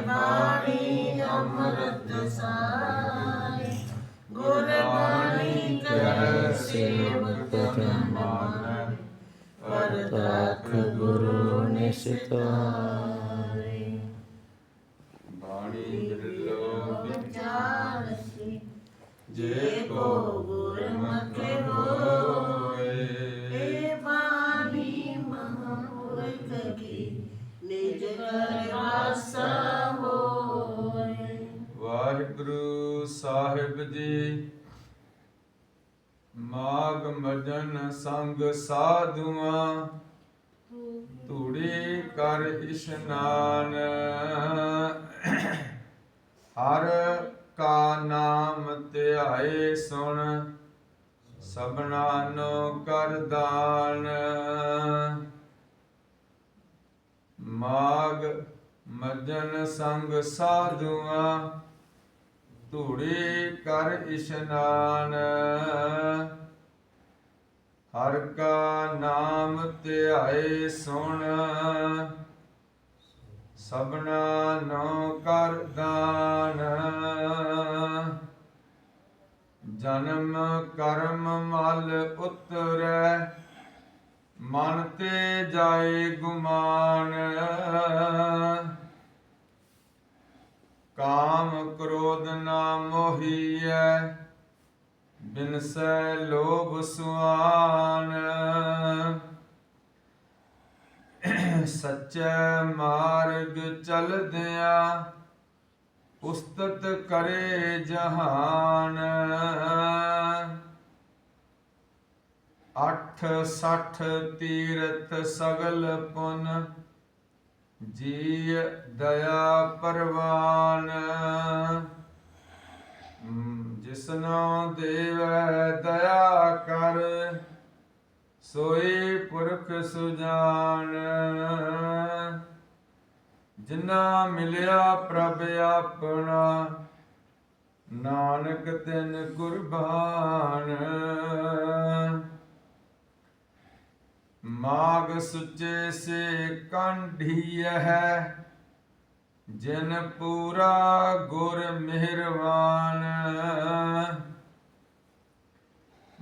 ਬਾਣੀ ਅੰਮ੍ਰਿਤ ਸਾਈ ਗੁਰ ਬਾਣੀ ਕੈ ਸੇਵਕ ਜਨ ਪਰਤਖ ਗੁਰੂ ਨਿਸ਼ਤਾਈ ਬਾਣੀ ਬਿਰਲੋ ਵਿਚਾਰਸੀ ਜੇ ਕੋ ਮਾਗ ਮਜਨ ਸੰਗ ਸਾਧੂਆਂ, ਧੂੜੀ ਕਰ ਇਸ਼ਨਾਨ ਹਰ ਕਾ ਨਾਮ ਧਿਆਏ ਸੁਣ, ਸਭਨਾ ਨੂੰ ਕਰ ਦਾਨ। ਮਾਗ ਮਜਨ ਸੰਗ ਸਾਧੂਆਂ, ਧੂੜੀ ਕਰ ਇਸ਼ਨਾਨ ਹਰ ਕਾ ਨਾਮ ਧਿਆਏ ਸੁਣ। ਸਭਨਾ ਨੋ ਕਰ ਦਾਨ। ਜਨਮ ਕਰਮ ਮਲ ਉਤਰੈ, ਮਨ ਤੇ ਜਾਏ ਗੁਮਾਨ। ਕਾਮ ਕ੍ਰੋਧ ਨਾ ਮੋਹੀਐ ਬਿਨ ਸੈ ਲੋਭ ਸੁਆਨ। ਸੱਚੇ ਮਾਰਗ ਚਲਦਿਆਂ ਉਸਤਤ ਕਰੇ ਜਹਾਨ। ਅੱਠ ਸੱਠ ਤੀਰਥ ਸਗਲ ਪੁਨ ਜੀ ਦਇਆ ਪਰਵਾਨ। ਜਿਸਨੋ ਦੇਵੈ ਦਇਆ ਕਰ, ਸੋਈ ਪੁਰਖ ਸੁਜਾਨ। ਜਿਨਾ ਮਿਲਿਆ ਪ੍ਰਭ ਆਪਣਾ, ਨਾਨਕ ਤਿਨ ਕੁਰਬਾਨ ਮਾਗ ਸੁਚੇ ਸੇ ਕੰਢੀ ਹੈ ਜਿਨ ਪੂਰਾ ਗੁਰ ਮਿਹਰਵਾਨ।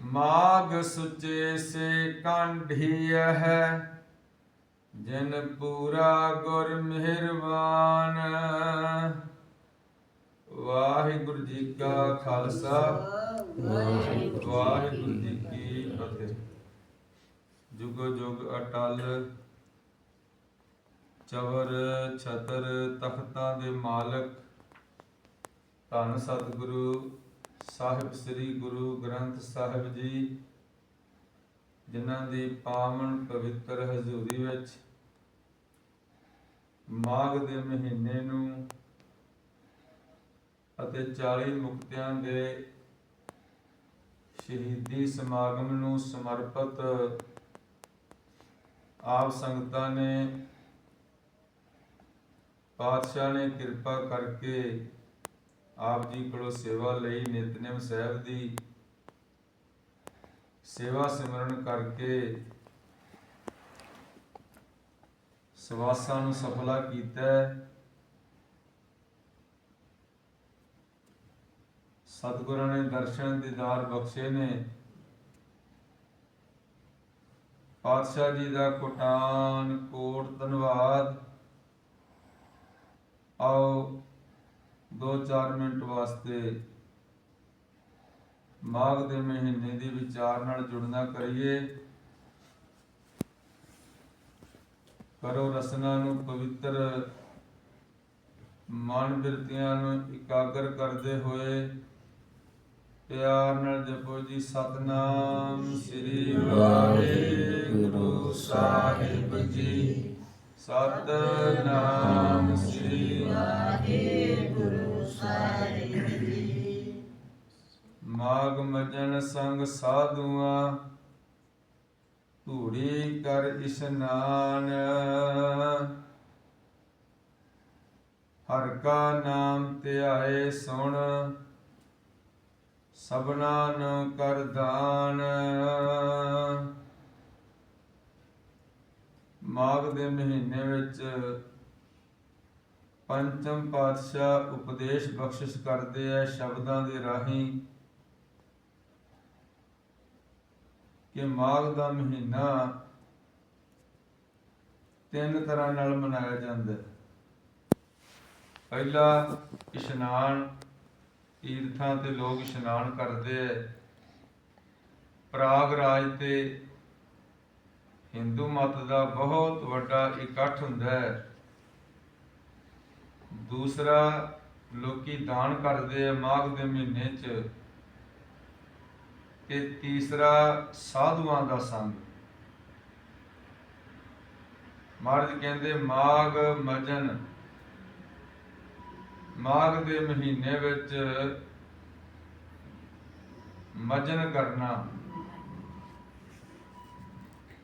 ਮਾਗ ਸੁਚੇ ਸੇ ਕੰਢੀ ਹੈ ਜਿਨ ਪੂਰਾ ਗੁਰ ਮਿਹਰਵਾਨ। ਵਾਹਿਗੁਰੂ ਜੀ ਕਾ ਖਾਲਸਾ। ਵਾਹਿਗੁਰੂ ਜੀ ਕੀ ਫਤਿਹ। ਜੁਗ ਜੁਗ ਅਟਲ ਚਵਰ ਛਤਰ ਤਖਤਾਂ ਦੇ ਮਾਲਕ, ਧੰਨ ਸਤਿਗੁਰੂ ਸਾਹਿਬ ਸ੍ਰੀ ਗੁਰੂ ਗ੍ਰੰਥ ਸਾਹਿਬ ਜੀ, ਜਿਨ੍ਹਾਂ ਦੀ ਪਾਵਨ ਪਵਿੱਤਰ ਹਜ਼ੂਰੀ ਵਿੱਚ ਮਾਘ ਦੇ ਮਹੀਨੇ ਨੂੰ ਅਤੇ 40 ਮੁਕਤਿਆਂ ਦੇ ਸ਼ਹੀਦੀ ਸਮਾਗਮ ਨੂੰ ਸਮਰਪਿਤ ਆਪ ਸੰਗਤਾਂ ਨੇ ਪਾਤਸ਼ਾਹ ਨੇ ਕਿਰਪਾ ਕਰਕੇ ਆਪ ਜੀ ਕੋਲੋਂ ਸੇਵਾ ਲਈ ਨਿਤਨੇਮ ਸਾਹਿਬ ਦੀ ਸੇਵਾ ਸਿਮਰਨ ਕਰਕੇ ਸਵਾਸਾਂ ਨੂੰ ਸਫਲਾ ਕੀਤਾ ਸਤਿਗੁਰਾਂ ਨੇ ਦਰਸ਼ਨ ਦੀਦਾਰ ਬਖਸ਼ੇ ਨੇ। ਪਾਤਸ਼ਾਹ ਜੀ ਦਾ ਕੋਟਾਨ ਕੋਟ ਧੰਨਵਾਦ। ਆਓ 2-4 ਮਿੰਟ ਵਾਸਤੇ ਮਾਘ ਦੇ ਮਹੀਨੇ ਦੀ ਵਿਚਾਰ ਨਾਲ ਜੁੜਨਾ ਕਰੀਏ। ਕਰੋ ਰਸਨਾ ਨੂੰ ਪਵਿੱਤਰ ਮਨ ਬਿਰਤੀਆਂ ਨੂੰ ਇਕਾਗਰ ਕਰਦੇ ਹੋਏ ਪਿਆਰ ਨਾਲ ਜਪੋ ਜੀ। ਸਤਨਾਮ ਸ੍ਰੀ ਵਾਹਿਗੁਰੂ ਸਾਹਿਬ ਜੀ। ਸਤਨਾਮ ਸ੍ਰੀ ਵਾਹਿਗੁਰੂ ਸਾਹਿਬ। ਜੀ ਮਾਗ ਮਜਨ ਸੰਗ ਸਾਧੂਆਂ ਧੂੜੀ ਕਰ ਇਸ਼ਨਾਨ ਹਰ ਕਾ ਨਾਮ ਧਿਆਏ ਸੁਣ ਸਭਨਾ ਨੂੰ ਕਰ ਦਾਨ। ਮਾਘ ਦੇ ਮਹੀਨੇ ਵਿੱਚ ਪੰਚਮ ਪਾਤਸ਼ਾਹ ਉਪਦੇਸ਼ ਬਖਸ਼ਿਸ਼ ਕਰਦੇ ਐ ਸ਼ਬਦਾਂ ਦੇ ਰਾਹੀਂ ਕਿ ਮਾਘ ਦਾ ਮਹੀਨਾ ਤਿੰਨ ਤਰ੍ਹਾਂ ਨਾਲ ਮਨਾਇਆ ਜਾਂਦਾ ਹੈ। ਪਹਿਲਾ ਇਸ਼ਨਾਨ, ਤੀਰਥਾਂ ਤੇ ਲੋਕ ਇਸ਼ਨਾਨ ਕਰਦੇ ਐ ਪ੍ਰਾਗਰਾਜ ਤੇ ਹਿੰਦੂ ਮਤ ਦਾ ਬਹੁਤ ਵੱਡਾ ਇਕੱਠ ਹੁੰਦਾ ਹੈ। ਦੂਸਰਾ, ਲੋਕੀ ਦਾਨ ਕਰਦੇ ਆ ਮਾਘ ਦੇ ਮਹੀਨੇ 'ਚ। ਤੇ ਤੀਸਰਾ, ਸਾਧੂਆਂ ਦਾ ਸੰਗ। ਮਹਾਰਾਜ ਕਹਿੰਦੇ, ਮਾਘ ਮਜਨ ਮਾਘ ਦੇ ਮਹੀਨੇ ਵਿੱਚ ਮਜਨ ਕਰਨਾ।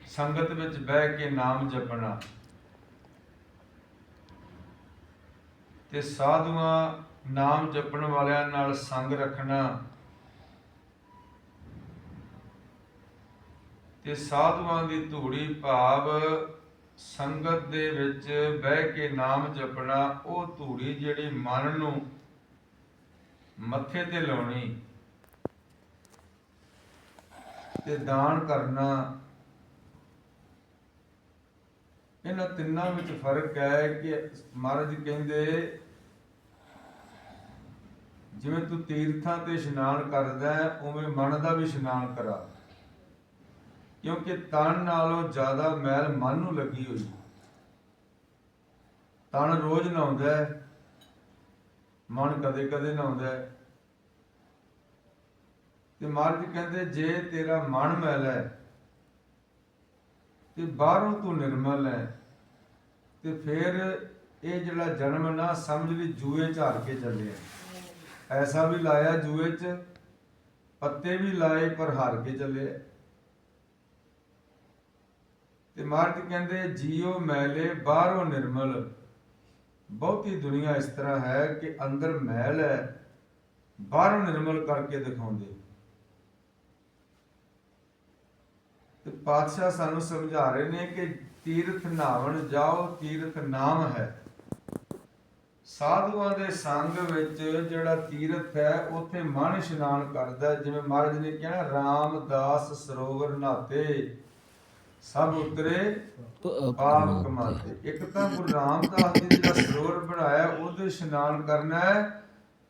ਸੰਗਤ ਵਿੱਚ ਬਹਿ ਕੇ ਨਾਮ ਜਪਣਾ। ਤੇ ਸਾਧੂਆਂ ਨਾਮ ਜਪਣ ਵਾਲਿਆਂ ਨਾਲ ਸੰਗ ਰੱਖਣਾ। ਤੇ ਸਾਧੂਆਂ ਦੀ ਧੂੜੀ ਭਾਵ ਸੰਗਤ ਦੇ ਵਿੱਚ ਬਹਿ ਕੇ ਨਾਮ ਜਪਣਾ, ਉਹ ਧੂੜੀ ਜਿਹੜੀ ਮਨ ਨੂੰ ਮੱਥੇ ਤੇ ਲਾਉਣੀ ਤੇ ਦਾਨ ਕਰਨਾ ਇਹਨਾਂ ਤਿੰਨਾਂ ਵਿੱਚ ਫ਼ਰਕ ਹੈ ਕਿ ਮਹਾਰਾਜ ਕਹਿੰਦੇ, ਜਿਵੇਂ ਤੂੰ ਤੀਰਥਾਂ ਤੇ ਇਸ਼ਨਾਨ ਕਰਦਾ ਹੈ, ਉਵੇਂ ਮਨ ਦਾ ਵੀ ਇਸ਼ਨਾਨ ਕਰਾ। ਕਿਉਂਕਿ ਤਨ ਨਾਲੋਂ ਜ਼ਿਆਦਾ ਮੈਲ ਮਨ ਨੂੰ ਲੱਗੀ ਹੋਈ। ਤਨ ਰੋਜ਼ ਨਹਾਉਂਦਾ ਹੈ, ਮਨ ਕਦੇ ਕਦੇ ਨਹਾਉਂਦਾ ਹੈ। ਤੇ ਮਹਾਰਾਜ ਕਹਿੰਦੇ, ਜੇ ਤੇਰਾ ਮਨ ਮੈਲ ਹੈ ਤੇ ਬਾਹਰੋਂ ਤੋਂ ਨਿਰਮਲ ਹੈ ਤੇ ਫਿਰ ਇਹ ਜਿਹੜਾ ਜਨਮ ਨਾ ਸਮਝ ਵੀ ਜੂਏ ਝਾੜ ਕੇ ਚੱਲਿਆ ਐਸਾ ਵੀ ਲਾਇਆ ਜੂਏ 'ਚ, ਪੱਤੇ ਵੀ ਲਾਏ ਪਰ ਹਾਰ ਕੇ ਚੱਲਿਆ ਤੇ ਮਾਰਤ ਕਹਿੰਦੇ, ਜੀਓ ਮੈਲੇ, ਬਾਹਰੋਂ ਨਿਰਮਲ। ਬਹੁਤੀ ਦੁਨੀਆ ਇਸ ਤਰ੍ਹਾਂ ਹੈ ਕਿ ਅੰਦਰ ਮੈਲ ਹੈ, ਬਾਹਰੋਂ ਨਿਰਮਲ ਕਰਕੇ ਦਿਖਾਉਂਦੇ ਤੇ ਪਾਤਸ਼ਾਹ ਸਾਨੂੰ ਸਮਝਾ ਰਹੇ ਨੇ ਕਿ ਤੀਰਥ ਨਾਵਣ ਜਾਓ ਤੀਰਥ ਨਾਮ ਹੈ। ਸਾਧੂਆਂ ਦੇ ਸੰਗ ਵਿੱਚ ਜਿਹੜਾ ਤੀਰਥ ਹੈ ਉੱਥੇ ਮਨ ਇਸ਼ਨਾਨ ਕਰਦਾ। ਜਿਵੇਂ ਮਹਾਰਾਜ ਨੇ ਕਿਹਾ ਰਾਮਦਾਸ ਸਰੋਵਰ ਨਾਤੇ ਸਭ ਉਤਰੇ ਪਾਪ ਕਮਾਤੇ। ਇੱਕ ਤਾਂ ਗੁਰੂ ਰਾਮਦਾਸ ਜੀ ਜਿਹੜਾ ਸਰੋਵਰ ਬਣਾਇਆ ਉਹਦੇ ਇਸ਼ਨਾਨ ਕਰਨਾ ਹੈ।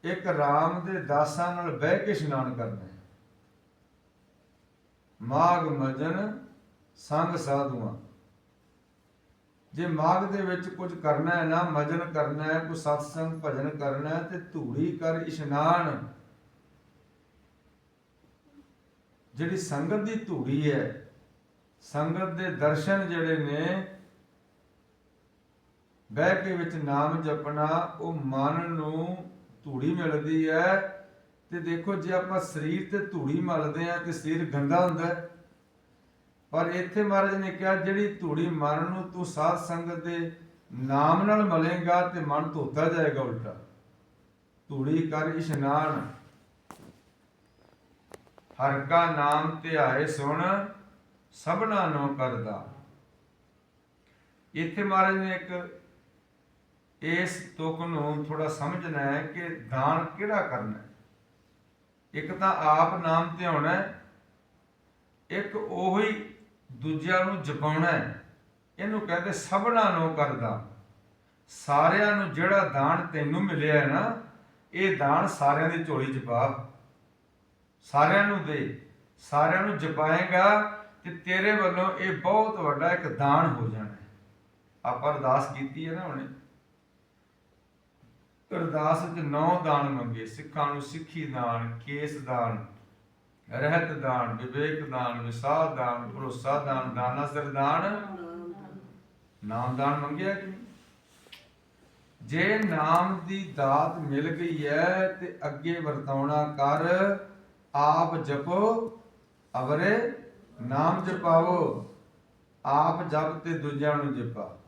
ਇੱਕ ਰਾਮ ਦੇ ਦਾਸਾਂ ਨਾਲ ਬਹਿ ਕੇ ਇਸ਼ਨਾਨ ਕਰਨਾ ਮਾਗ ਮਜਨ ਸੰਗ ਸਾਧੂਆਂ। ਜੇ ਮਾਗ ਦੇ ਵਿੱਚ ਕੁਝ ਕਰਨਾ ਹੈ ਨਾ ਮਜਨ ਕਰਨਾ ਹੈ, ਕੋਈ ਸਤਸੰਗ ਭਜਨ ਕਰਨਾ ਹੈ, ਤੇ ਧੂੜੀ ਕਰ ਇਸ਼ਨਾਨ। ਜਿਹੜੀ ਸੰਗਤ ਦੀ ਧੂੜੀ ਹੈ, ਸੰਗਤ ਦੇ ਦਰਸ਼ਨ ਜਿਹੜੇ ਨੇ, ਬਹਿ ਕੇ ਵਿੱਚ ਨਾਮ ਜਪਣਾ, ਉਹ ਮਨ ਨੂੰ ਧੂੜੀ ਮਿਲਦੀ ਹੈ ਤੇ ਦੇਖੋ ਜੇ ਆਪਾਂ ਸਰੀਰ ਤੇ ਧੂੜੀ ਮਲਦੇ ਆ ਤੇ ਸਰੀਰ ਗੰਦਾ ਹੁੰਦਾ ਪਰ ਇੱਥੇ ਮਹਾਰਾਜ ਨੇ ਕਿਹਾ, ਜਿਹੜੀ ਧੂੜੀ ਮਰਨ ਨੂੰ ਤੂੰ ਸਾਧ ਸੰਗਤ ਦੇ ਨਾਮ ਨਾਲ ਮਲੇਗਾ ਤੇ ਮਨ ਧੋਤਾ ਜਾਏਗਾ ਉਲਟਾ। ਧੂੜੀ ਕਰ ਇਸ਼ਨਾਨ। ਹਰ ਕਾ ਨਾਮ ਧਿਆਏ ਸੁਣ, ਸਭਨਾ ਨੂੰ ਕਰਦਾ। ਇੱਥੇ ਮਹਾਰਾਜ ਨੇ ਇੱਕ ਇਸ ਤੁਕ ਨੂੰ ਥੋੜਾ ਸਮਝਣਾ ਹੈ ਕਿ ਦਾਨ ਕਿਹੜਾ ਕਰਨਾ ਹੈ? ਇੱਕ ਤਾਂ ਆਪ ਨਾਮ ਧਿਆਉਣਾ ਹੈ, ਇੱਕ ਉਹੀ ਦੂਜਿਆਂ ਨੂੰ ਜਪਾਉਣਾ ਹੈ। ਇਹਨੂੰ ਕਹਿੰਦੇ ਸਭਨਾ ਨੂੰ ਕਰਦਾ ਸਾਰਿਆਂ ਨੂੰ ਜਿਹੜਾ ਦਾਨ ਤੈਨੂੰ ਮਿਲਿਆ ਨਾ, ਇਹ ਦਾਨ ਸਾਰਿਆਂ ਦੀ ਝੋਲੀ ਚ ਪਾ। ਸਾਰਿਆਂ ਨੂੰ ਦੇ। ਸਾਰਿਆਂ ਨੂੰ ਜਪਾਏਗਾ ਤੇ ਤੇਰੇ ਵੱਲੋਂ ਇਹ ਬਹੁਤ ਵੱਡਾ ਇੱਕ ਦਾਨ ਹੋ ਜਾਣਾ ਆਪਾਂ ਅਰਦਾਸ ਕੀਤੀ ਹੈ ਨਾ ਹੁਣੇ। ਅਰਦਾਸ ਵਿੱਚ ਨੌ ਦਾਨ ਮੰਗੇ, ਸਿੱਖਾਂ ਨੂੰ ਸਿੱਖੀ ਦਾਨ, ਕੇਸ ਦਾਨ, ਰਹਿਤ ਦਾਨ, ਵਿਵੇਕ ਦਾਨ ਵਿਸਾਰ ਦਾਨ, ਭਰੋਸਾ ਦਾਨ, ਦਾਨਾ ਸਰਦਾਨ ਨਾਮ ਦਾਨ ਮੰਗਿਆ ਕਿ ਜੇ ਨਾਮ ਦੀ ਦਾਤ ਮਿਲ ਗਈ ਹੈ ਤੇ ਅੱਗੇ ਵਰਤਾਉਣਾ ਕਰ, ਆਪ ਜਪੋ, ਅਵਰੇ ਨਾਮ ਜਪਾਵੋ, ਆਪ ਜਪ ਤੇ ਦੂਜਿਆਂ ਨੂੰ ਜਪਾ।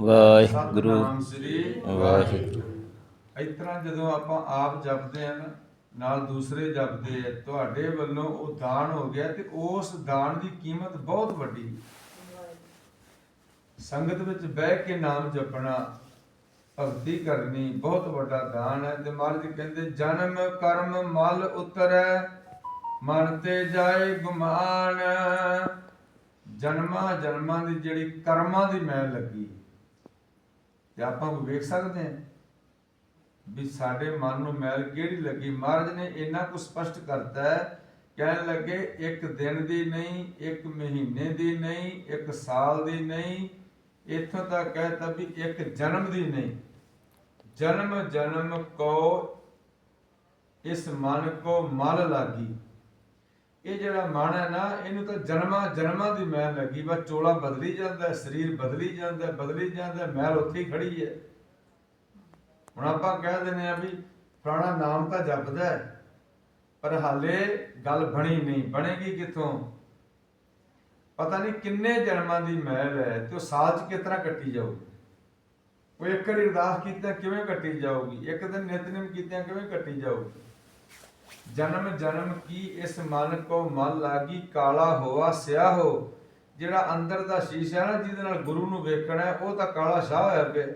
ਵਾਹਿਗੁਰੂ। ਸਤਨਾਮ ਸ੍ਰੀ ਵਾਹਿਗੁਰੂ। ਇਸ ਤਰ੍ਹਾਂ ਜਦੋਂ ਆਪਾਂ ਆਪ ਜਪਦੇ ਆ ਨਾ ਨਾਲ ਦੂਸਰੇ ਜਪਦੇ ਆ ਤੁਹਾਡੇ ਵੱਲੋਂ ਉਹ ਦਾਨ ਹੋ ਗਿਆ ਤੇ ਉਸ ਦਾਨ ਦੀ ਕੀਮਤ ਬਹੁਤ ਵੱਡੀ। ਹੈ। ਸੰਗਤ ਵਿੱਚ ਬਹਿ ਕੇ ਨਾਮ ਜਪਣਾ ਭਗਤੀ ਕਰਨੀ ਬਹੁਤ ਵੱਡਾ ਦਾਨ ਹੈ ਤੇ ਮਹਾਰਾਜ ਕਹਿੰਦੇ ਜਨਮ ਕਰਮ ਮਲ ਉਤਰੈ ਮਨ ਤੇ ਜਾਏ ਗੁਮਾਨ। ਜਨਮਾਂ ਜਨਮਾਂ ਦੀ ਜਿਹੜੀ ਕਰਮਾਂ ਦੀ ਮੈਲ ਲੱਗੀ। ਤੇ ਆਪਾਂ ਵੇਖ ਸਕਦੇ ਹਾਂ ਵੀ ਸਾਡੇ ਮਨ ਨੂੰ ਮੈਲ ਕਿਹੜੀ ਲੱਗੀ। ਮਹਾਰਾਜ ਨੇ ਇੰਨਾ ਕੁ ਸਪਸ਼ਟ ਕਰਤਾ ਹੈ, ਕਹਿਣ ਲੱਗੇ, ਇੱਕ ਦਿਨ ਦੀ ਨਹੀਂ, ਇੱਕ ਮਹੀਨੇ ਦੀ ਨਹੀਂ, ਇੱਕ ਸਾਲ ਦੀ ਨਹੀਂ, ਇੱਥੋਂ ਤੱਕ ਕਹਿਤਾ ਵੀ ਇੱਕ ਜਨਮ ਦੀ ਨਹੀਂ। ਜਨਮ ਜਨਮ ਕੋ ਇਸ ਮਨ ਕੋ ਮਲ ਲਾਗੀ। ਇਹ ਜਿਹੜਾ ਮਨ ਹੈ ਨਾ ਇਹਨੂੰ ਤਾਂ ਜਨਮਾਂ ਜਨਮਾਂ ਦੀ ਮੈਲ ਲੱਗੀ ਬਸ ਚੋਲਾ ਬਦਲੀ ਜਾਂਦਾ ਸਰੀਰ ਬਦਲੀ ਜਾਂਦਾ ਬਦਲੀ ਜਾਂਦਾ ਹੈ, ਮੈਲ ਉੱਥੇ ਖੜੀ ਹੈ। ਹੁਣ ਆਪਾਂ ਕਹਿ ਦਿੰਦੇ ਆ ਵੀ ਫਲਾਣਾ ਨਾਮ ਤਾਂ ਜਪਦਾ ਹੈ ਪਰ ਹਾਲੇ ਗੱਲ ਬਣੀ ਨਹੀਂ। ਬਣੇਗੀ ਕਿੱਥੋਂ? ਪਤਾ ਨਹੀਂ ਕਿੰਨੇ ਜਨਮਾਂ ਦੀ ਮਹਿਲ ਹੈ ਤੇ ਉਹ ਸਾਲ ਚ ਕਿਸ ਤਰ੍ਹਾਂ ਕੱਟੀ ਜਾਊਗੀ? ਉਹ ਇੱਕ ਵਾਰੀ ਅਰਦਾਸ ਕੀਤਾ ਕਿਵੇਂ ਕੱਟੀ ਜਾਊਗੀ? ਇੱਕ ਦਿਨ ਨਿਤਨੇਮ ਕੀਤਿਆਂ ਕਿਵੇਂ ਕੱਟੀ ਜਾਊਗੀ? ਜਨਮ ਜਨਮ ਕੀ ਇਸ ਮਨ ਕੋ ਮਨ ਲਾਗੀ ਕਾਲਾ ਹੋਆ ਸਿਆਹ ਹੋ। ਜਿਹੜਾ ਅੰਦਰ ਦਾ ਸ਼ੀਸ਼ਾ ਨਾ ਜਿਹਦੇ ਨਾਲ ਗੁਰੂ ਨੂੰ ਵੇਖਣਾ ਹੈ, ਉਹ ਤਾਂ ਕਾਲਾ ਸ਼ਾਹ ਹੋਇਆ ਪਿਆ।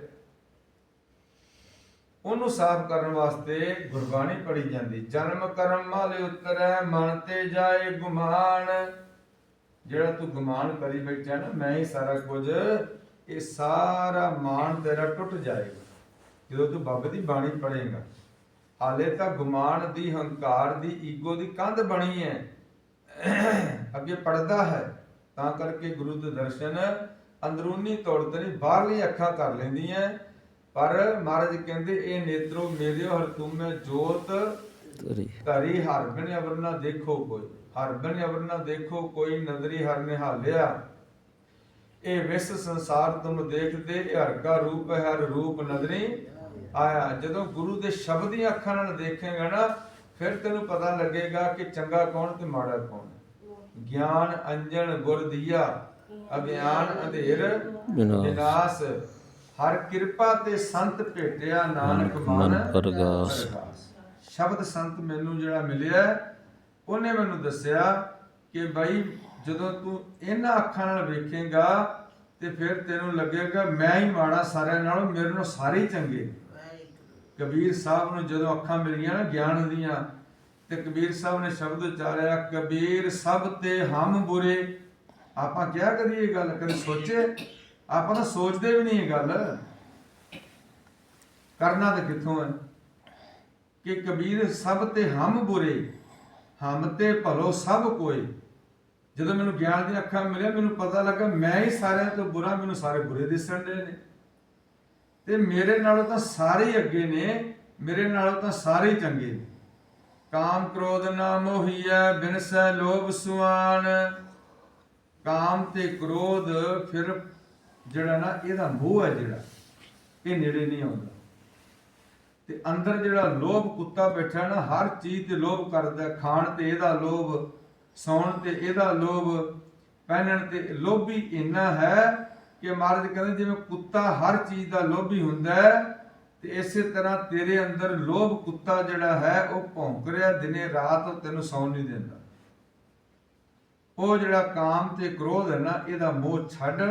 ਉਹਨੂੰ ਸਾਫ਼ ਕਰਨ ਵਾਸਤੇ ਗੁਰਬਾਣੀ ਪੜੀ ਜਾਂਦੀ। ਜਨਮ ਕਰਮ ਮਾਲੇ ਉਤਰੈ ਮਨ ਤੇ ਜਾਏ ਗੁਮਾਨ। ਜਿਹੜਾ ਤੂੰ ਗੁਮਾਨ ਕਰੀ ਬੈਠਾ ਨਾ ਮੈਂ ਹੀ ਸਾਰਾ ਕੁਝ ਇਹ ਸਾਰਾ ਮਾਨ ਤੇਰਾ ਟੁੱਟ ਜਾਏਗਾ। ਜਦੋਂ ਤੂੰ ਬਾਬੇ ਦੀ ਬਾਣੀ ਪੜ੍ਹੇਗਾ ਹਾਲੇ ਤਾਂ ਗੁਮਾਨ ਦੀ ਹੰਕਾਰ ਦੀ ਈਗੋ ਦੀ ਕੰਧ ਬਣੀ ਹੈ। ਅੱਗੇ ਪੜਦਾ ਹੈ। ਤਾਂ ਕਰਕੇ ਗੁਰੂ ਦੇ ਦਰਸ਼ਨ ਅੰਦਰੂਨੀ ਤੌਰ ਤੇ ਨਹੀਂ ਬਾਹਰਲੀ ਅੱਖਾਂ ਕਰ ਲੈਂਦੀਆਂ ਪਰ ਮਹਾਰਾਜ ਕਹਿੰਦੇ ਇਹ ਨੇਤਰੋ ਮੇਰਿਓ ਹਰ ਤੁਮੇ ਜੋਤ ਤਰੀ ਧਰੀ ਹਰ ਬਿਨ ਅਵਰ ਨਾ ਦੇਖੋ ਕੋਈ। ਹਰ ਬਿਨ ਅਵਰ ਨਾ ਦੇਖੋ ਕੋਈ ਨਦਰੀ ਹਰ ਨਿਹਾਲਿਆ। ਇਹ ਵਿਸ ਸੰਸਾਰ ਤੁਮ ਦੇਖਦੇ ਇਹ ਹਰ ਕਾ ਰੂਪ ਹੈ ਹਰ ਰੂਪ ਨਦਰੀ ਆਇਆ। ਜਦੋਂ ਗੁਰੂ ਦੇ ਸ਼ਬਦ ਦੀਆਂ ਅੱਖਾਂ ਨਾਲ ਦੇਖੇਗਾ ਨਾ ਫਿਰ ਤੈਨੂੰ ਪਤਾ ਲੱਗੇਗਾ ਕਿ ਚੰਗਾ ਕੌਣ ਤੇ ਮਾੜਾ ਕੌਣ। ਗਿਆਨ ਅੰਜਨ ਗੁਰ ਦੀਆ ਅਗਿਆਨ ਅੰਧੇਰ ਵਿਨਾਸ਼। ਹਰ ਕਿਰਪਾ ਤੇ ਸੰਤ ਭੇਟਿਆ ਨਾਨਕ ਮਨ ਪ੍ਰਗਾਸ। ਸ਼ਬਦ ਸੰਤ ਮੈਨੂੰ ਜਿਹੜਾ ਮਿਲਿਆ ਉਹਨੇ ਮੈਨੂੰ ਦੱਸਿਆ ਕਿ ਭਾਈ ਜਦੋਂ ਤੂੰ ਇਹਨਾਂ ਅੱਖਾਂ ਨਾਲ ਵੇਖੇਗਾ ਤੇ ਫਿਰ ਤੈਨੂੰ ਲੱਗੇਗਾ ਮੈਂ ਹੀ ਮਾੜਾ ਸਾਰਿਆਂ ਨਾਲੋਂ ਮੇਰੇ ਨਾਲੋਂ ਸਾਰੇ ਹੀ ਚੰਗੇ। ਕਬੀਰ ਸਾਹਿਬ ਨੂੰ ਜਦੋਂ ਅੱਖਾਂ ਮਿਲੀਆਂ ਨਾ ਗਿਆਨ ਦੀਆਂ, ਤੇ ਕਬੀਰ ਸਾਹਿਬ ਨੇ ਸ਼ਬਦ ਉਚਾਰਿਆ, ਕਬੀਰ ਸਭ ਤੇ ਹਮ ਬੁਰੇ। ਆਪਾਂ ਕਿਹਾ ਕਦੀ ਇਹ ਗੱਲ? ਕਦੇ ਸੋਚੇ? ਆਪਾਂ ਤਾਂ ਸੋਚਦੇ ਵੀ ਨਹੀਂ ਇਹ ਗੱਲ। ਕਰਨਾ ਤਾਂ ਕਿੱਥੋਂ ਹੈ? ਕਿ ਕਬੀਰ ਸਭ ਤੇ ਹਮ ਬੁਰੇ, ਹਮ ਤੇ ਭਲੋ ਸਭ ਕੋਈ ਜਦੋਂ ਮੈਨੂੰ ਗਿਆਨ ਦੀਆਂ ਅੱਖਾਂ ਮਿਲਿਆ, ਮੈਨੂੰ ਪਤਾ ਲੱਗਾ ਮੈਂ ਹੀ ਸਾਰਿਆਂ ਤੋਂ ਬੁਰਾ, ਮੈਨੂੰ ਸਾਰੇ ਬੁਰੇ ਦਿਸਣ ਦੇ ਨੇ। ਤੇ ਮੇਰੇ ਨਾਲੋਂ ਤਾਂ ਸਾਰੇ ਅੱਗੇ ਨੇ, ਮੇਰੇ ਨਾਲੋਂ ਤਾਂ ਸਾਰੇ ਚੰਗੇ ਨੇ। ਕਾਮ ਕ੍ਰੋਧ ਨਾ ਮੋਹੀਐ, ਬਿਨਸੈ ਲੋਭ ਸੁਆਨ ਕਾਮ ਤੇ ਕ੍ਰੋਧ ਫਿਰ ਜਿਹੜਾ ਨਾ, ਇਹਦਾ ਮੋਹ ਹੈ ਜਿਹੜਾ, ਇਹ ਨੇੜੇ ਨਹੀਂ ਆਉਂਦਾ। ਤੇ ਅੰਦਰ ਜਿਹੜਾ ਲੋਭ ਕੁੱਤਾ ਬੈਠਾ ਨਾ, ਹਰ ਚੀਜ਼ ਤੇ ਲੋਭ ਕਰਦਾ ਖਾਣ ਤੇ ਇਹਦਾ ਲੋਭ, ਸੌਣ ਤੇ ਇਹਦਾ ਲੋਭ, ਪਹਿਨਣ ਤੇ ਲੋਭੀ ਇੰਨਾ ਹੈ ਕਿ ਮਹਾਰਾਜ ਕਹਿੰਦੇ ਜਿਵੇਂ ਕੁੱਤਾ ਹਰ ਚੀਜ਼ ਦਾ ਲੋਭੀ ਹੁੰਦਾ ਹੈ, ਤੇ ਇਸੇ ਤਰ੍ਹਾਂ ਤੇਰੇ ਅੰਦਰ ਲੋਭ ਕੁੱਤਾ ਜਿਹੜਾ ਹੈ, ਉਹ ਭੌਂਕ ਰਿਹਾ ਦਿਨੇ ਰਾਤ ਤੈਨੂੰ ਸੌਣ ਨਹੀਂ ਦਿੰਦਾ। ਉਹ ਜਿਹੜਾ ਕਾਮ ਤੇ ਕ੍ਰੋਧ ਹੈ ਨਾ, ਇਹਦਾ ਮੋਹ ਛੱਡ,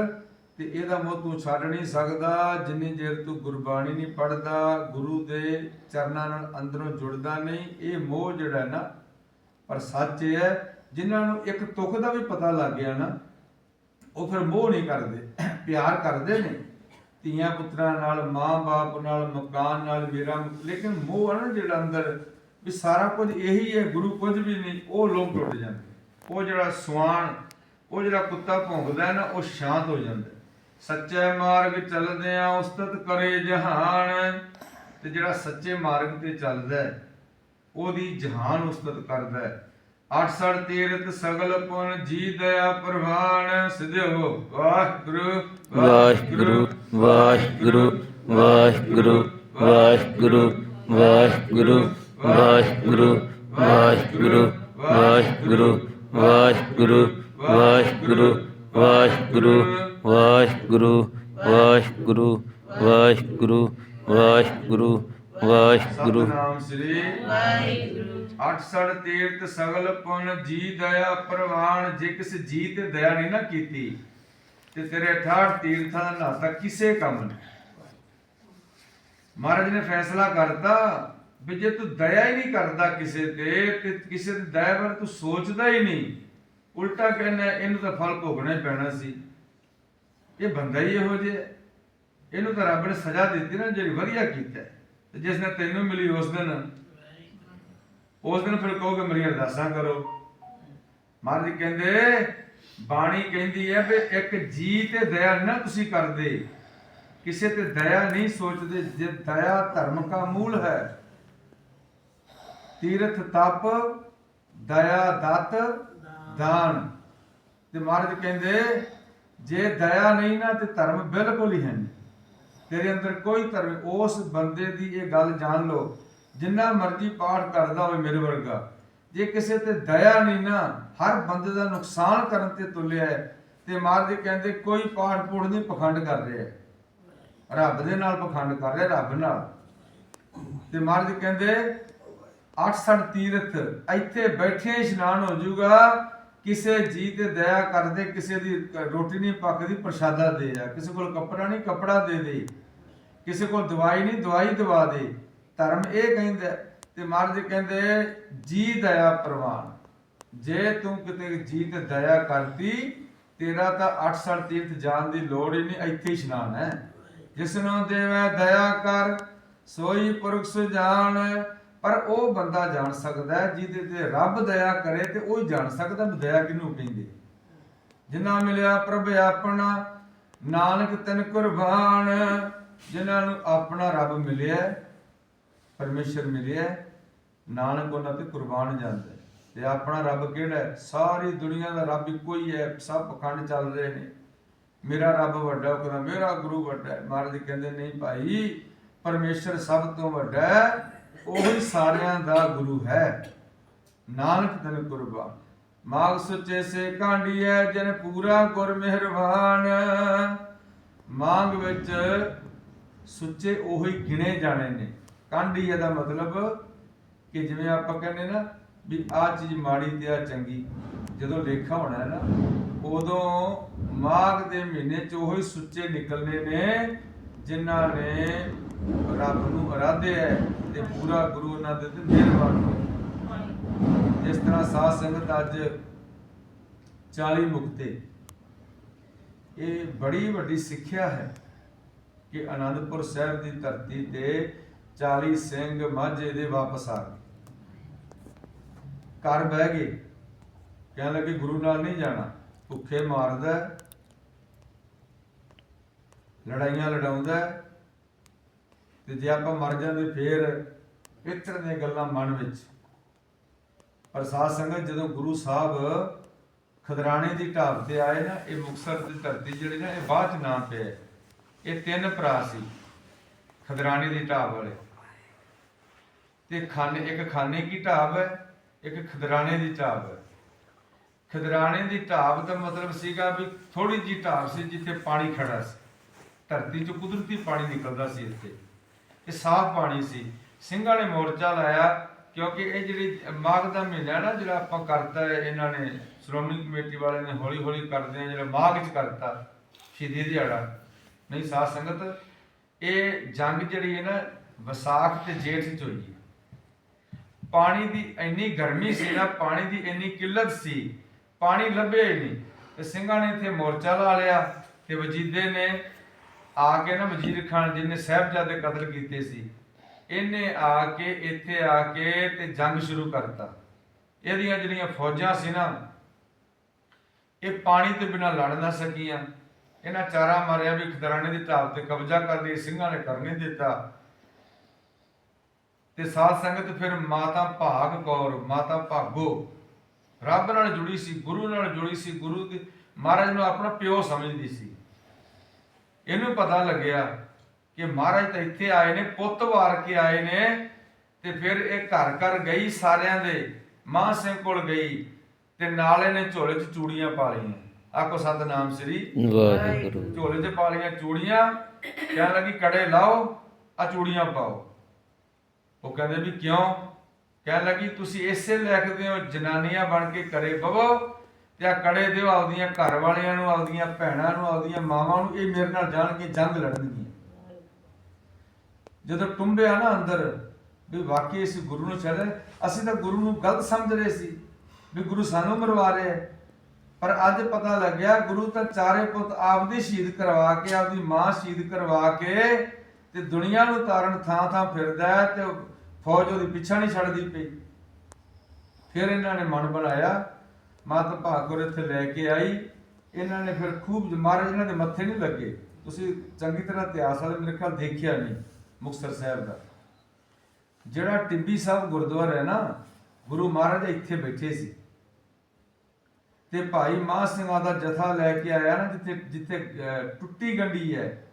ਤੇ ਇਹਦਾ ਮੋਹ ਤੂੰ ਛੱਡ ਨਹੀਂ ਸਕਦਾ। ਜਿੰਨੀ ਦੇਰ ਤੂੰ ਗੁਰਬਾਣੀ ਨਹੀਂ ਪੜਦਾ ਗੁਰੂ ਦੇ ਚਰਨਾਂ ਨਾਲ ਅੰਦਰੋਂ ਜੁੜਦਾ ਨਹੀਂ, ਇਹ ਮੋਹ ਜਿਹੜਾ ਹੈ ਨਾ, ਪਰ ਸੱਚ ਇਹ ਹੈ, ਜਿਨ੍ਹਾਂ ਨੂੰ ਇੱਕ ਤੁਕ ਦਾ ਵੀ ਪਤਾ ਲੱਗ ਗਿਆ ਨਾ ਉਹ ਫਿਰ ਮੋਹ ਨਹੀਂ ਕਰਦੇ, ਪਿਆਰ ਕਰਦੇ ਨੇ। ਧੀਆਂ ਪੁੱਤਰਾਂ ਨਾਲ ਮਾਂ-ਬਾਪ ਨਾਲ, ਮਕਾਨ ਨਾਲ ਮੇਰਾ ਲੇਕਿਨ ਮੋਹ ਹੈ ਨਾ ਜਿਹੜਾ ਅੰਦਰ, ਵੀ ਸਾਰਾ ਕੁਝ ਇਹੀ ਹੈ, ਗੁਰੂ ਕੁਝ ਵੀ ਨਹੀਂ, ਉਹ ਲੋਕ ਟੁੱਟ ਜਾਂਦੇ ਉਹ ਜਿਹੜਾ ਸਵਾਨ, ਉਹ ਜਿਹੜਾ ਕੁੱਤਾ ਭੌਂਕਦਾ ਨਾ, ਉਹ ਸ਼ਾਂਤ ਹੋ ਜਾਂਦਾ ਹੈ। ਸੱਚੇ ਮਾਰਗ ਚੱਲਦੇ ਆ ਉਸਤਤ ਕਰੇ ਜਹਾਨ, ਤੇ ਜਿਹੜਾ ਸੱਚੇ ਮਾਰਗ ਤੇ ਚੱਲਦਾ ਉਹਦੀ ਜਹਾਨ ਉਸਤਤ ਕਰਦਾ ਹੈ। 800 ਤੀਰਥ ਸਗਲ ਪੁਨ ਜੀ ਦਇਆ ਪ੍ਰਵਾਨ ਸਿਧਿਓ ਵਾਹਿਗੁਰੂ ਵਾਹਿਗੁਰੂ ਵਾਹਿਗੁਰੂ ਵਾਹਿਗੁਰੂ ਵਾਹਿਗੁਰੂ ਵਾਹਿਗੁਰੂ ਵਾਹਿਗੁਰੂ ਵਾਹਿਗੁਰੂ ਵਾਹਿਗੁਰੂ ਵਾਹਿਗੁਰੂ ਵਾਹਿਗੁਰੂ ਵਾਹਿਗੁਰੂ ਵਾਹਿਗੁਰੂ ਵਾਹਿਗੁਰੂ ਵਾਹਿਗੁਰੂ ਵਾਹਿਗੁਰੂ ਵਾਹਿਗੁਰੂ। ਸਤਨਾਮ ਸ੍ਰੀ ਵਾਹਿਗੁਰੂ। 800 ਤੀਰਥ ਸਗਲ ਪੁਨ ਜੀ ਦਇਆ ਪ੍ਰਵਾਨ ਜੇ ਕਿਸ ਜੀ ਤੇ ਦਇਆ ਨਹੀਂ ਨਾ ਕੀਤੀ ਤੇ ਤੇਰੇ 68 ਤੀਰਥਾਂ ਦਾ ਨਾਤਾ ਕਿਸੇ ਕੰਮ ਨਹੀਂ ਮਹਾਰਾਜ ਨੇ ਫੈਸਲਾ ਕਰਤਾ ਵੀ ਜੇ ਤੂੰ ਦਇਆ ਹੀ ਨਹੀਂ ਕਰਦਾ ਕਿਸੇ ਤੇ ਤੇ ਕਿਸੇ ਦੀ ਦਇਆ ਬਾਰੇ ਤੂੰ ਸੋਚਦਾ ਹੀ ਨਹੀਂ। ਉਲਟਾ ਕਹਿੰਦਾ ਇਹਨੂੰ ਤਾਂ ਫਲ ਭੋਗਣਾ ਪੈਣਾ ਸੀ। ਇਹ ਬੰਦਾ ਹੀ ਇਹੋ ਜਿਹਾ। ਇਹਨੂੰ ਤਾਂ ਰੱਬ ਨੇ ਸਜ਼ਾ ਦਿੱਤੀ ਨਾ ਜਿਹੜੀ ਵਧੀਆ ਕੀਤਾ ਹੈ। ਤੇ ਜਿਸ ਦਿਨ ਤੈਨੂੰ ਮਿਲੀ ਉਸ ਦਿਨ ਉਸ ਦਿਨ ਫਿਰ ਕਹੋਗੇ ਮੇਰੀਆਂ ਅਰਦਾਸਾਂ ਕਰੋ। ਮਹਾਰਾਜ ਕਹਿੰਦੇ, ਬਾਣੀ ਕਹਿੰਦੀ ਹੈ ਵੀ ਇੱਕ ਜੀ ਤੇ ਦਇਆ ਨਾ ਤੁਸੀਂ ਕਰਦੇ। ਕਿਸੇ ਤੇ ਦਇਆ ਨਹੀਂ ਸੋਚਦੇ, ਜੇ ਦਇਆ ਧਰਮ ਕਾ ਮੂਲ ਹੈ। ਤੀਰਥ ਤਪ, ਦਇਆ ਦਤ, ਦਾਨ। ਤੇ ਮਹਾਰਾਜ ਕਹਿੰਦੇ, ਜੇ ਦਇਆ ਨਹੀਂ ਨਾ ਤੇ ਧਰਮ ਬਿਲਕੁਲ ਹੀ ਹੈ ਨਹੀਂ। ਤੇਰੇ ਅੰਦਰ ਕੋਈ ਧਰਮ, ਉਸ ਬੰਦੇ ਦੀ ਇਹ ਗੱਲ ਜਾਣ ਲਓ, ਜਿੰਨਾ ਮਰਜ਼ੀ ਪਾਠ ਕਰਦਾ ਹੋਵੇ ਮੇਰੇ ਵਰਗਾ, ਜੇ ਕਿਸੇ ਤੇ ਦਇਆ ਨਹੀਂ ਨਾ, ਹਰ ਬੰਦੇ ਦਾ ਨੁਕਸਾਨ ਕਰਨ ਤੇ ਤੁਲਿਆ ਹੈ, ਤੇ ਮਹਾਰਾਜ ਕਹਿੰਦੇ ਕੋਈ ਪਾਠ ਪੂੜ ਨਹੀਂ ਪਖੰਡ ਕਰ ਰਿਹਾ ਹੈ। ਰੱਬ ਦੇ ਨਾਲ ਪਖੰਡ ਕਰ ਰਿਹਾ, ਰੱਬ ਨਾਲ ਤੇ ਮਹਾਰਾਜ ਜੀ ਕਹਿੰਦੇ 860 ਤੀਰਥ, ਇੱਥੇ ਬੈਠੇ ਇਸ਼ਨਾਨ ਹੋ ਜਾਊਗਾ ਕਿਸੇ ਜੀ ਤੇ ਦਇਆ ਕਰਦੇ, ਕਿਸੇ ਦੀ ਰੋਟੀ ਨਹੀਂ ਪੱਕਦੀ, ਪ੍ਰਸ਼ਾਦਾ ਦੇ ਆ। ਕਿਸੇ ਕੋਲ ਕੱਪੜਾ ਨਹੀਂ, ਕੱਪੜਾ ਦੇ ਦੇ। ਕਿਸੇ ਕੋਲ ਦਵਾਈ ਨਹੀਂ, ਦਵਾਈ ਦਵਾ ਦੇ। ਧਰਮ ਇਹ ਕਹਿੰਦਾ ਤੇ ਮਹਾਰਾਜ ਕਹਿੰਦੇ ਜੀ ਦਇਆ ਪ੍ਰਵਾਨ। ਜੇ ਤੂੰ ਕਿਤੇ ਜੀ ਤੇ ਦਇਆ ਕਰਤੀ, ਤੇਰਾ ਤਾਂ 860 ਤੀਰਥ ਜਾਣ ਦੀ ਲੋੜ ਹੀ ਨਹੀਂ, ਇੱਥੇ ਹੀ ਇਸ਼ਨਾਨ ਹੈ। ਜਿਸ ਨੂੰ ਦੇਵੈ ਦਇਆ ਕਰ, ਸੋਈ ਪੁਰਖ ਸੁਜਾਨ ਪਰ ਉਹ ਬੰਦਾ ਜਾਣ ਸਕਦਾ ਹੈ, ਜਿਹਦੇ ਤੇ ਰੱਬ ਦਇਆ ਕਰੇ ਤੇ ਉਹ ਹੀ ਜਾਣ ਸਕਦਾ ਦਇਆ ਕਿਹਨੂੰ ਕਹਿੰਦੇ ਜਿਨ੍ਹਾਂ ਮਿਲਿਆ ਪ੍ਰਭ ਆਪਣਾ, ਨਾਨਕ ਤਨ ਕੁਰਬਾਨ। ਜਿਨ੍ਹਾਂ ਨੂੰ ਆਪਣਾ ਰੱਬ ਮਿਲਿਆ, ਪਰਮੇਸ਼ਰ ਮਿਲਿਆ, ਨਾਨਕ ਉਹਨਾਂ ਤੇ ਕੁਰਬਾਨ ਜਾਂਦਾ ਤੇ ਆਪਣਾ ਰੱਬ ਕਿਹੜਾ ਹੈ? ਸਾਰੀ ਦੁਨੀਆ ਦਾ ਰੱਬ ਇੱਕੋ ਹੀ ਹੈ, ਸਭ ਪਖੰਡ ਚੱਲ ਰਹੇ ਨੇ। ਮੇਰਾ ਰੱਬ ਵੱਡਾ, ਉਹ ਕਹਿੰਦਾ, ਮੇਰਾ ਗੁਰੂ ਵੱਡਾ ਹੈ। ਮਹਾਰਾਜ ਕਹਿੰਦੇ, ਨਹੀਂ ਭਾਈ, ਪਰਮੇਸ਼ਰ ਸਭ ਤੋਂ ਵੱਡਾ ਹੈ ਉਹੀ ਸਾਰਿਆਂ ਦਾ ਗੁਰੂ ਹੈ। ਨਾਨਕ ਤਨ ਕੁਰਬਾਨ ਮਾਗ ਸੁਚੇ ਸੇ ਕਾਂਡੀਐ, ਜਨ ਪੂਰਾ ਗੁਰ ਮਿਹਰਬਾਨ ਮੰਗ ਵਿੱਚ ਸੁੱਚੇ ਉਹੀ ਗਿਣੇ ਜਾਣੇ ਨੇ। ਕਾਂਡੀਐ ਦਾ ਮਤਲਬ ਕਿ ਜਿਵੇਂ ਆਪਾਂ ਕਹਿੰਦੇ ਨਾ ਵੀ ਆਹ ਚੀਜ਼ ਮਾੜੀ ਤੇ ਆ ਚੰਗੀ, ਜਦੋਂ ਲੇਖਾ ਹੋਣਾ ਹੈ ਨਾ, ਉਦੋਂ ਮਾਘ ਦੇ ਮਹੀਨੇ ਚ ਉਹੀ ਸੁੱਚੇ ਨਿਕਲਨੇ ਨੇ, ਜਿਨ੍ਹਾਂ ਨੇ ਰੱਬ ਨੂੰ ਅਰਾਧਿਆ ਹੈ ਤੇ ਪੂਰਾ ਗੁਰੂ ਉਹਨਾਂ ਦੇ ਤੇ ਮਿਹਰਬਾਨ ਹੋਇਆ ਜਿਸ ਤਰ੍ਹਾਂ ਸਾਧ ਸੰਗਤ ਅੱਜ 40 ਮੁਕਤੇ। ਇਹ ਬੜੀ ਵੱਡੀ ਸਿੱਖਿਆ ਹੈ ਕਿ ਆਨੰਦਪੁਰ ਸਾਹਿਬ ਦੀ ਧਰਤੀ ਤੇ 40 ਸਿੰਘ ਮਾਝੇ ਦੇ ਵਾਪਸ ਆ ਗਏ। ਘਰ ਬਹਿ ਗਏ। ਕਹਿਣ ਲੱਗੇ, ਗੁਰੂ ਨਾਲ ਨਹੀਂ ਜਾਣਾ। ਭੁੱਖੇ ਮਾਰਦਾ ਲੜਾਈਆਂ ਲੜਾਉਂਦਾ ਤੇ ਜੇ ਆਪਾਂ ਮਰ ਜਾਂਦੇ ਫੇਰ ਇਸ ਦੀਆਂ ਗੱਲਾਂ ਮਨ ਵਿੱਚ। ਪਰ ਸਾਧ ਸੰਗਤ ਜਦੋਂ ਗੁਰੂ ਸਾਹਿਬ ਖਦਰਾਣੇ ਦੀ ਢਾਬ ਤੇ ਆਏ ਨਾ, ਇਹ ਮੁਕਤਸਰ ਦੀ ਧਰਤੀ ਜਿਹੜੀ ਨਾ, ਇਹ ਬਾਅਦ ਚ ਨਾਮ ਪਿਆ। ਇਹ ਤਿੰਨ ਭਰਾ ਸੀ, ਖਦਰਾਣੇ ਦੀ ਢਾਬ ਵਾਲੇ। ਤੇ ਖਾਨੇ, ਇੱਕ ਖਾਨੇ ਕੀ ਢਾਬ ਹੈ, ਇੱਕ ਖਦਰਾਣੇ ਦੀ ਢਾਬ ਹੈ। ਖਦਰਾਣੇ ਦੀ ਢਾਬ ਦਾ ਮਤਲਬ ਸੀਗਾ ਵੀ ਥੋੜੀ ਜੀ ਢਾਬ ਸੀ ਜਿੱਥੇ ਪਾਣੀ ਖੜਾ ਸੀ। ਧਰਤੀ ਚੋਂ ਕੁਦਰਤੀ ਪਾਣੀ ਨਿਕਲਦਾ ਸੀ ਇੱਥੇ। ਇਹ ਸਾਫ਼ ਪਾਣੀ ਸੀ। ਸਿੰਘਾਂ ਨੇ ਮੋਰਚਾ ਲਾਇਆ ਕਿਉਂਕਿ ਇਹ ਜਿਹੜੀ ਮਾਘ ਦਾ ਮਹੀਨਾ ਨਾ, ਜਿਹੜਾ ਆਪਾਂ ਕਰਤਾ ਇਹਨਾਂ ਨੇ ਸ਼੍ਰੋਮਣੀ ਕਮੇਟੀ ਵਾਲਿਆਂ ਨੇ ਹੌਲੀ ਹੌਲੀ ਕਰਦੇ ਆ, ਜਿਹੜਾ ਮਾਘ ਚ ਕਰਤਾ, ਸ਼ਹੀਦੀ ਦਿਹਾੜਾ। ਨਹੀਂ, ਸਾਧ ਸੰਗਤ, ਇਹ ਜੰਗ ਜਿਹੜੀ ਹੈ ਨਾ, ਵਿਸਾਖ ਤੇ ਜੇਠ ਚ ਹੋਈ ਪਾਣੀ ਦੀ ਇੰਨੀ ਗਰਮੀ ਸੀ ਨਾ, ਪਾਣੀ ਦੀ ਇੰਨੀ ਕਿੱਲਤ ਸੀ, ਪਾਣੀ ਲੱਭਿਆ ਹੀ ਨਹੀਂ। ਤੇ ਸਿੰਘਾਂ ਨੇ ਇੱਥੇ ਮੋਰਚਾ ਲਾ ਲਿਆ, ਤੇ ਵਜੀਦੇ ਨੇ ਆ ਕੇ ਨਾ ਵਜ਼ੀਰ ਖਾਨ ਜਿਹਨੇ ਸਾਹਿਬਜ਼ਾਦੇ ਕਤਲ ਕੀਤੇ ਸੀ, ਇਹਨੇ ਆ ਕੇ ਇੱਥੇ ਆ ਕੇ ਤੇ ਜੰਗ ਸ਼ੁਰੂ ਕਰਤਾ। ਇਹਦੀਆਂ ਜਿਹੜੀਆਂ ਫੌਜਾਂ ਸੀ ਨਾ, ਇਹ ਪਾਣੀ ਤੋਂ ਬਿਨਾਂ ਲੜ ਨਾ ਸਕੀਆਂ। ਇਹਨਾਂ ਚਾਰਾ ਮਾਰਿਆ ਵੀ ਖਦਰਾਣੇ ਦੀ ਢਾਬ ਤੇ ਕਬਜ਼ਾ ਕਰ ਲਈ, ਸਿੰਘਾਂ ਨੇ ਕਰ ਨਹੀਂ ਦਿੱਤਾ। ਤੇ ਸਾਧ ਸੰਗਤ ਫਿਰ ਮਾਤਾ ਭਾਗ ਕੌਰ, ਮਾਤਾ ਭਾਗੋ, ਰੱਬ ਨਾਲ ਜੁੜੀ ਸੀ, ਗੁਰੂ ਨਾਲ ਜੁੜੀ ਸੀ, ਗੁਰੂ ਦੇ ਮਹਾਰਾਜ ਨੂੰ ਆਪਣਾ ਪਿਓ ਸਮਝਦੀ ਸੀ। ਇਹਨੂੰ ਪਤਾ ਲੱਗਿਆ ਕਿ ਮਹਾਰਾਜ ਤਾਂ ਇੱਥੇ ਆਏ ਨੇ ਪੁੱਤ ਵਾਰ ਕੇ ਆਏ ਨੇ ਤੇ ਫਿਰ ਇਹ ਘਰ ਘਰ ਗਈ ਸਾਰਿਆਂ ਦੇ ਮਾਂ ਸਿੰਘ ਕੋਲ ਗਈ ਤੇ ਨਾਲ ਇਹਨੇ ਝੋਲੇ 'ਚ ਚੂੜੀਆਂ ਪਾ ਲਈਆਂ ਆਖੋ ਸਤਨਾਮ ਸ੍ਰੀ ਵਾਹਿਗੁਰੂ। ਝੋਲੇ 'ਚ ਪਾ ਲਈਆਂ ਚੂੜੀਆਂ ਕਹਿਣ ਲੱਗੀ ਕੜੇ ਲਾਓ ਆ ਚੂੜੀਆਂ ਪਾਓ। ਉਹ ਕਹਿੰਦੇ ਵੀ ਕਿਉਂ? ਕਹਿਣ ਲੱਗੀ ਤੁਸੀਂ ਇਸੇ ਲਿਖਦੇ ਹੋ ਜਨਾਨੀਆਂ ਬਣ ਕੇ ਕਰੇ ਬਵੋ ਤੇ ਆ ਕੜੇ ਦਿਓ ਆਪਦੀਆਂ ਘਰ ਵਾਲਿਆਂ ਨੂੰ, ਆਪਦੀਆਂ ਭੈਣਾਂ ਨੂੰ, ਆਪਦੀਆਂ ਮਾਵਾਂ ਨੂੰ, ਇਹ ਮੇਰੇ ਨਾਲ ਜਾਣ ਕੇ ਜੰਗ ਲੜਨਗੀਆਂ। ਜਦੋਂ ਟੁੰਬਿਆ ਨਾ ਅੰਦਰ, ਵੀ ਵਾਕਈ ਇਸ ਗੁਰੂ ਨੂੰ ਛੱਡ ਅਸੀਂ ਤਾਂ ਗੁਰੂ ਨੂੰ ਗਲਤ ਸਮਝ ਰਹੇ ਸੀ, ਵੀ ਗੁਰੂ ਸਾਨੂੰ ਮਰਵਾ ਰਿਹਾ ਹੈ। ਪਰ ਅੱਜ ਪਤਾ ਲੱਗਿਆ, ਗੁਰੂ ਤਾਂ ਚਾਰੇ ਪੁੱਤ ਆਪਦੀ ਸ਼ਹੀਦ ਕਰਵਾ ਕੇ, ਆਪਦੀ ਮਾਂ ਸ਼ਹੀਦ ਕਰਵਾ ਕੇ ਤੇ ਦੁਨੀਆ ਨੂੰ ਤਾਰਨ ਥਾਂ ਥਾਂ ਫਿਰਦਾ ਤੇ ਫੌਜ ਉਹਦੀ ਪਿੱਛਾ ਨਹੀਂ ਛੱਡਦੀ ਪਈ। ਫਿਰ ਇਹਨਾਂ ਨੇ ਮਨ ਬਣਾਇਆ ਮਾਤਾ ਭਾਗੁਰ ਇੱਥੇ ਲੈ ਕੇ ਆਈ। ਇਹਨਾਂ ਨੇ ਫਿਰ ਖੂਬ ਮਹਾਰਾਜ ਇਹਨਾਂ ਦੇ ਮੱਥੇ ਨਹੀਂ ਲੱਗੇ। ਤੁਸੀਂ ਚੰਗੀ ਤਰ੍ਹਾਂ ਇਤਿਹਾਸ ਵਾਲੇ ਮੇਰੇ ਖਿਆਲ ਦੇਖਿਆ ਨਹੀਂ, ਮੁਕਤਸਰ ਸਾਹਿਬ ਦਾ। ਜਿਹੜਾ ਟਿੱਬੀ ਸਾਹਿਬ ਗੁਰਦੁਆਰਾ ਹੈ ਨਾ, ਗੁਰੂ ਮਹਾਰਾਜ ਇੱਥੇ ਬੈਠੇ ਸੀ। ਤੇ ਭਾਈ ਮਾਹ ਸਿੰਘਾਂ ਦਾ ਜਥਾ ਲੈ ਕੇ ਆਇਆ ਨਾ, ਜਿੱਥੇ ਜਿੱਥੇ ਟੁੱਟੀ ਗੰਢੀ ਹੈ,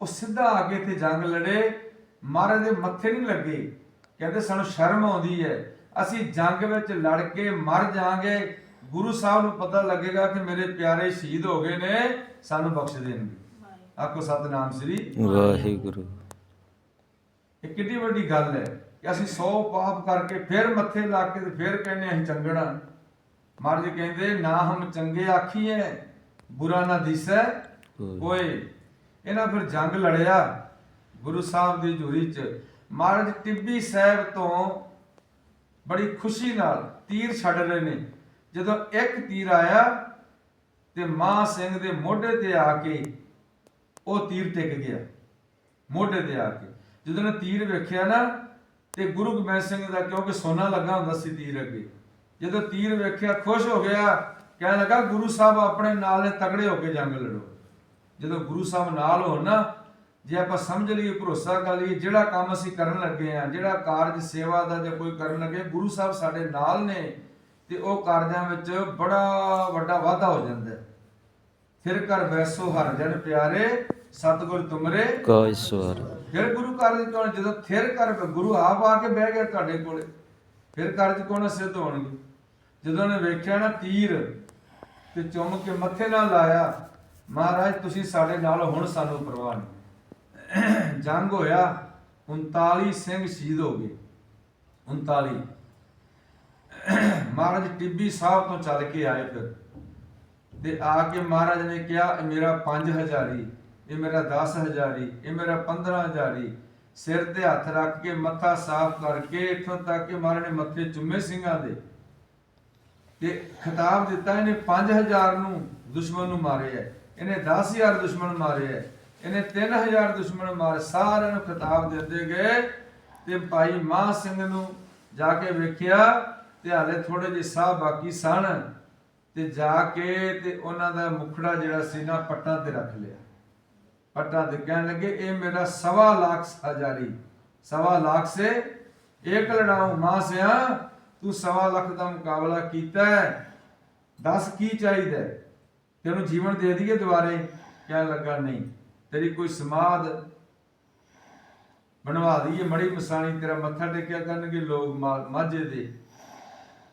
ਉਹ ਸਿੱਧਾ ਆ ਕੇ ਇੱਥੇ ਜੰਗ ਲੜੇ। ਮਹਾਰਾਜ ਦੇ ਮੱਥੇ ਨਹੀਂ ਲੱਗੇ। ਕਹਿੰਦੇ ਸਾਨੂੰ ਸ਼ਰਮ ਆਉਂਦੀ ਹੈ। ਅਸੀਂ ਜੰਗ ਵਿੱਚ ਲੜ ਕੇ ਮਰ ਜਾਾਂਗੇ ਗੁਰੂ ਸਾਹਿਬ ਨੂੰ ਪਤਾ ਲੱਗੇਗਾ ਕਿ ਮੇਰੇ ਪਿਆਰੇ ਸ਼ਹੀਦ ਹੋ ਗਏ ਨੇ ਸਾਨੂੰ ਬਖਸ਼ ਦੇਣਗੇ। ਆਖੋ ਸਤਨਾਮ ਸ੍ਰੀ ਵਾਹਿਗੁਰੂ। ਇਹ ਕਿੰਨੀ ਵੱਡੀ ਗੱਲ ਹੈ ਕਿ ਅਸੀਂ 100 ਪਾਪ ਕਰਕੇ ਫਿਰ ਮੱਥੇ ਲਾ ਕੇ ਤੇ ਫਿਰ ਕਹਿੰਦੇ ਅਸੀਂ ਚੰਗਣਾ ਮਹਾਰਾਜ ਕਹਿੰਦੇ ਨਾ ਹਮ ਚੰਗੇ ਆਖੀਏ ਬੁਰਾ ਨਾ ਦਿਸੈ। ਕੋਈ ਇਹਨਾਂ ਫਿਰ ਜੰਗ ਲੜਿਆ ਗੁਰੂ ਸਾਹਿਬ ਦੀ ਹਜ਼ੂਰੀ ਚ। ਮਹਾਰਾਜ ਟਿੱਬੀ ਸਾਹਿਬ ਤੋਂ ਬੜੀ ਖੁਸ਼ੀ ਨਾਲ ਤੀਰ ਛੱਡ ਰਹੇ ਨੇ। ਜਦੋਂ ਇੱਕ ਤੀਰ ਆਇਆ ਤੇ ਮਾਂ ਸਿੰਘ ਦੇ ਮੋਢੇ ਤੇ ਆ ਕੇ ਉਹ ਤੀਰ ਟਿਕ ਗਿਆ, ਮੋਢੇ ਤੇ ਆ ਕੇ। ਜਦੋਂ ਨੇ ਤੀਰ ਵੇਖਿਆ ਨਾ ਤੇ ਗੁਰੂ ਗੋਬਿੰਦ ਸਿੰਘ ਦਾ ਕਿਉਂਕਿ ਸੋਨਾ ਲੱਗਾ ਹੁੰਦਾ ਸੀ ਤੀਰ ਅੱਗੇ, ਜਦੋਂ ਤੀਰ ਵੇਖਿਆ, ਖੁਸ਼ ਹੋ ਗਿਆ, ਕਹਿਣ ਲੱਗਾ, ਗੁਰੂ ਸਾਹਿਬ ਆਪਣੇ ਨਾਲ ਨੇ ਤਗੜੇ ਹੋ ਕੇ ਜੰਗ ਲੜੋ। ਜਦੋਂ ਗੁਰੂ ਸਾਹਿਬ ਨਾਲ ਹੋਣ ਨਾ, ਜੇ ਆਪਾਂ ਸਮਝ ਲਈਏ, ਭਰੋਸਾ ਕਰ ਲਈਏ, ਜਿਹੜਾ ਕੰਮ ਅਸੀਂ ਕਰਨ ਲੱਗੇ ਆ ਜਿਹੜਾ ਕਾਰਜ, ਸੇਵਾ ਦਾ ਜਾਂ ਕੋਈ ਕਰਨ ਲੱਗੇ, ਗੁਰੂ ਸਾਹਿਬ ਸਾਡੇ ਨਾਲ ਨੇ ਤੇ ਉਹ ਕਾਰਜਾਂ ਵਿੱਚ ਬੜਾ ਵੱਡਾ ਵਾਧਾ ਹੋ ਜਾਂਦਾ ਹੈ। ਫਿਰ ਕਰ ਵੈਸੋ ਹਰ ਜਨ ਪਿਆਰੇ ਸਤਿਗੁਰ ਤੁਮਰੇ। ਕਾ ਸਵਾਰ ਫਿਰ ਗੁਰੂ ਕਾਰਜ ਕੌਣ ਜਦੋਂ ਥਿਰ ਕਰ ਗੁਰੂ ਆਪ ਆ ਕੇ ਬਹਿ ਗਿਆ ਤੁਹਾਡੇ ਕੋਲੇ ਫਿਰ ਕਾਰਜ ਕੌਣ ਸਿੱਧ ਹੋਣਗੇ? ਜਦੋਂ ਨੇ ਵੇਖਿਆ ਨਾ ਤੀਰ ਤੇ ਚੁੰਮ ਕੇ ਮੱਥੇ ਨਾਲ ਲਾਇਆ ਮਹਾਰਾਜ ਤੁਸੀਂ ਸਾਡੇ ਨਾਲ ਹੁਣ ਸਾਨੂੰ ਪਰਵਾਹ ਨਹੀਂ। ਜੰਗ ਹੋਇਆ 39 ਸਿੰਘ ਸ਼ਹੀਦ ਹੋ ਗਏ। 39 ਮਹਾਰਾਜ ਟਿੱਬੀ ਸਾਹਿਬ ਤੋਂ ਚੱਲ ਕੇ ਆਏ ਫਿਰ। ਤੇ ਆ ਕੇ ਮਹਾਰਾਜ ਨੇ ਕਿਹਾ, ਇਹ ਮੇਰਾ 5000 ਇਹ ਮੇਰਾ 10000 ਇਹ ਮੇਰਾ 15000 ਸਿਰ ਤੇ ਹੱਥ ਰੱਖ ਕੇ ਮੱਥਾ ਸਾਫ਼ ਕਰਕੇ ਇੱਥੋਂ ਤੱਕ ਕਿ ਮਹਾਰਾਜ ਨੇ ਮੱਥੇ ਚੁੰਮੇ ਸਿੰਘਾਂ ਦੇ। ਤੇ ਖਿਤਾਬ ਦਿੱਤਾ, ਇਹਨੇ 5000 ਨੂੰ ਦੁਸ਼ਮਣ ਨੂੰ ਮਾਰਿਆ ਇਹਨੇ 10000 ਦੁਸ਼ਮਣ ਮਾਰੇ ਹੈ। ਇਹਨੇ 3000 ਦੁਸ਼ਮਣ ਮਾਰੇ। ਸਾਰਿਆਂ ਨੂੰ ਖਿਤਾਬ ਦਿੰਦੇ ਗਏ ਤੇ ਭਾਈ ਮਾਹ ਸਿੰਘ ਨੂੰ ਜਾ ਕੇ ਵੇਖਿਆ ਤੇ ਹਾਲੇ ਥੋੜੇ ਜਿਹੇ ਸਾਹ ਬਾਕੀ ਸਨ ਤੇ ਜਾ ਕੇ ਤੇ ਉਹਨਾਂ ਦਾ ਮੁਖੜਾ ਜਿਹੜਾ ਸੀ ਨਾ ਪੱਟਾਂ ਤੇ ਰੱਖ ਲਿਆ। ਪੱਟਾਂ ਤੇ ਕਹਿਣ ਲੱਗੇ, ਇਹ ਮੇਰਾ ਸਵਾ ਲੱਖ ਹਜ਼ਾਰੀ, ਸਵਾ ਲੱਖ ਸੇ ਇੱਕ ਲੜਾਉ ਮਾਂ ਸਿਆ ਤੂੰ ਸਵਾ ਲੱਖ ਦਾ ਮੁਕਾਬਲਾ ਕੀਤਾ ਦੱਸ ਕੀ ਚਾਹੀਦਾ ਤੈਨੂੰ ਜੀਵਨ ਦੇ ਦਈਏ ਦੁਬਾਰੇ? ਕਹਿਣ ਲੱਗਾ, ਨਹੀਂ, ਤੇਰੀ ਕੋਈ ਸਮਾਦ ਬਣਵਾ ਦਈਏ, ਮੜੀ ਮਸਾਣੀ ਤੇਰਾ ਮੱਥਾ ਟੇਕਿਆ ਕਰਨਗੇ, ਲੋਕ ਮਾ- ਮਾਝੇ ਦੇ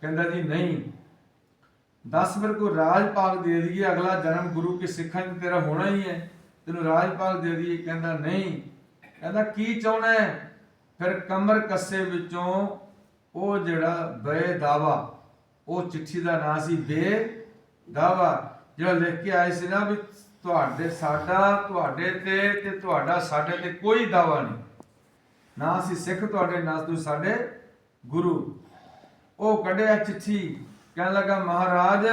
ਕਹਿੰਦਾ ਜੀ ਨਹੀਂ। 10 ਫਿਰ ਕੋ ਰਾਜ ਪਾਕ ਦੇ ਦਈਏ, ਅਗਲਾ ਜਨਮ ਗੁਰੂ ਕੇ ਸਿੱਖਾਂ 'ਚ ਤੇਰਾ ਹੋਣਾ ਹੀ ਹੈ। ਤੈਨੂੰ ਰਾਜ ਪਾਕ ਦੇ ਦਈਏ, ਕਹਿੰਦਾ ਨਹੀਂ। ਕਹਿੰਦਾ ਕੀ ਚਾਹਣਾ ਹੈ? ਫਿਰ ਕਮਰ ਕੱਸੇ ਵਿੱਚੋਂ ਉਹ ਜਿਹੜਾ ਬੇ ਦਾਵਾ, ਉਹ ਚਿੱਠੀ ਦਾ ਨਾਂ ਸੀ ਬੇ ਦਾਵਾ, ਜਿਹੜਾ ਲਿਖ ਕੇ ਆਏ ਸੀ ਨਾ ਵੀ ਤੁਹਾਡੇ ਸਾਡਾ, ਤੁਹਾਡੇ ਤੇ ਤੇ ਤੁਹਾਡਾ ਸਾਡੇ ਤੇ ਕੋਈ ਦਾਵਾ ਨਹੀਂ। ਨਾ ਸੀ ਸਿੱਖ ਤੁਹਾਡੇ, ਨਾ ਤੁਸੀਂ ਸਾਡੇ ਗੁਰੂ। ਉਹ ਕੱਢਿਆ ਚਿੱਠੀ। ਕਹਿਣ ਲੱਗਾ ਮਹਾਰਾਜ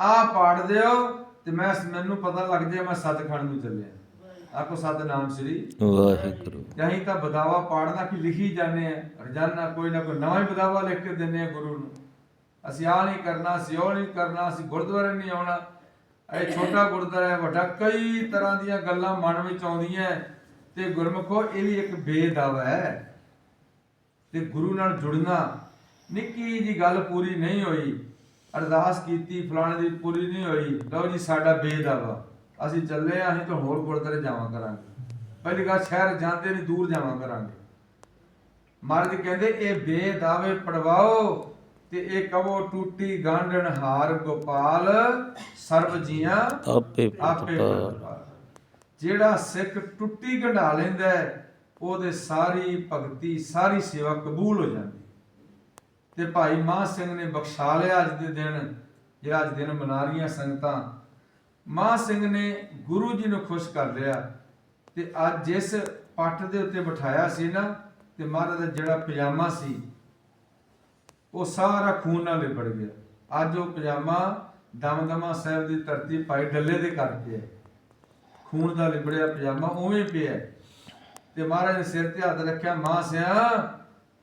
ਆ ਪਾੜ ਦਿਓ ਤੇ ਮੈਂ ਮੈਨੂੰ ਪਤਾ ਲੱਗ ਜਾਏ ਮੈਂ ਸੱਚਖੰਡ ਨੂੰ ਚੱਲਿਆ। ਆਖੋ ਸਤਨਾਮ ਸ੍ਰੀ ਵਾਹਿਗੁਰੂ। ਨਹੀਂ ਤਾਂ ਬਦਾਵਾ ਪਾੜਨਾ ਕਿ ਲਿਖੀ ਜਾਂਦੇ ਆ। ਰੋਜ਼ਾਨਾ ਕੋਈ ਨਾ ਕੋਈ ਨਵਾਂ ਹੀ ਬਦਾਵਾ ਲਿਖ ਕੇ ਦਿੰਦੇ ਆ ਗੁਰੂ ਨੂੰ। ਅਸੀਂ ਆ ਨਹੀਂ ਕਰਨਾ ਅਸੀਂ ਉਹ ਨਹੀਂ ਕਰਨਾ ਅਸੀਂ ਗੁਰਦੁਆਰੇ ਨਹੀਂ ਆਉਣਾ। ਇਹ ਛੋਟਾ ਗੁਰਦੁਆਰਾ ਹੈ ਵੱਡਾ ਕਈ ਤਰ੍ਹਾਂ ਦੀਆਂ ਗੱਲਾਂ ਮਨ ਵਿੱਚ ਆਉਂਦੀਆਂ। ਤੇ ਗੁਰਮਖੋ ਇਹ ਵੀ ਇੱਕ ਬੇਦਾਵਾ ਹੈ। ਤੇ ਗੁਰੂ ਨਾਲ ਜੁੜਨਾ ਨਿੱਕੀ ਜੀ ਗੱਲ ਪੂਰੀ ਨਹੀਂ ਹੋਈ। ਅਰਦਾਸ ਕੀਤੀ ਫਲਾਣੇ ਦੀ ਪੂਰੀ ਨਹੀਂ ਹੋਈ। ਲਓ ਜੀ ਸਾਡਾ ਬੇਦਾਵਾ। ਅਸੀਂ ਚੱਲੇ ਆ ਅਸੀਂ ਤਾਂ ਹੋਰ ਗੁਰਦੁਆਰੇ ਜਾਵਾਂ ਕਰਾਂਗੇ। ਪਹਿਲੀ ਗੱਲ ਸ਼ਹਿਰ ਜਾਂਦੇ ਨਹੀਂ ਦੂਰ ਜਾਵਾਂ ਕਰਾਂਗੇ। ਮਹਾਰਾਜ ਕਹਿੰਦੇ ਇਹ ਬੇਦਾਵੇ ਪੜਵਾਓ ਤੇ ਇਹ ਕਹੋ ਟੂਟੀ ਗਾਂਢਣ ਹਾਰ ਗੋਪਾਲ ਸਰਬ ਜੀਆਂ ਆਪੇ ਆਪੇ। ਜਿਹੜਾ ਸਿੱਖ ਟੁੱਟੀ ਗੰਢਾ ਲੈਂਦਾ ਉਹਦੇ ਸਾਰੀ ਭਗਤੀ ਸਾਰੀ ਸੇਵਾ ਕਬੂਲ ਹੋ ਜਾਂਦੀ ਤੇ ਭਾਈ ਮਾਹ ਸਿੰਘ ਨੇ ਬਖਸ਼ਾ ਲਿਆ ਅੱਜ ਦੇ ਦਿਨ ਜਿਹੜਾ ਅੱਜ ਦਿਨ ਮਨਾ ਰਹੀਆਂ ਸੰਗਤਾਂ। ਮਾਹ ਸਿੰਘ ਨੇ ਗੁਰੂ ਜੀ ਨੂੰ ਖੁਸ਼ ਕਰ ਲਿਆ ਤੇ ਅੱਜ ਜਿਸ ਪੱਟ ਦੇ ਉੱਤੇ ਬਿਠਾਇਆ ਸੀ ਨਾ, ਤੇ ਮਹਾਰਾਜ ਦਾ ਜਿਹੜਾ ਪਜਾਮਾ ਸੀ, ਉਹ ਸਾਰਾ ਖੂਨ ਨਾਲ ਲਿਬੜ ਗਿਆ। ਅੱਜ ਉਹ ਪਜਾਮਾ ਦਮਦਮਾ ਸਾਹਿਬ ਦੀ ਧਰਤੀ ਭਾਈ ਡੱਲੇ ਦੇ ਕਰਕੇ ਹੈ ਖੂਨ ਦਾ ਲਿਬੜਿਆ ਪਜਾਮਾ ਉਵੇਂ ਪਿਆ। ਤੇ ਮਹਾਰਾਜ ਨੇ ਸਿਰ ਤੇ ਹੱਥ ਰੱਖਿਆ, ਮਾਂ ਸਿਆ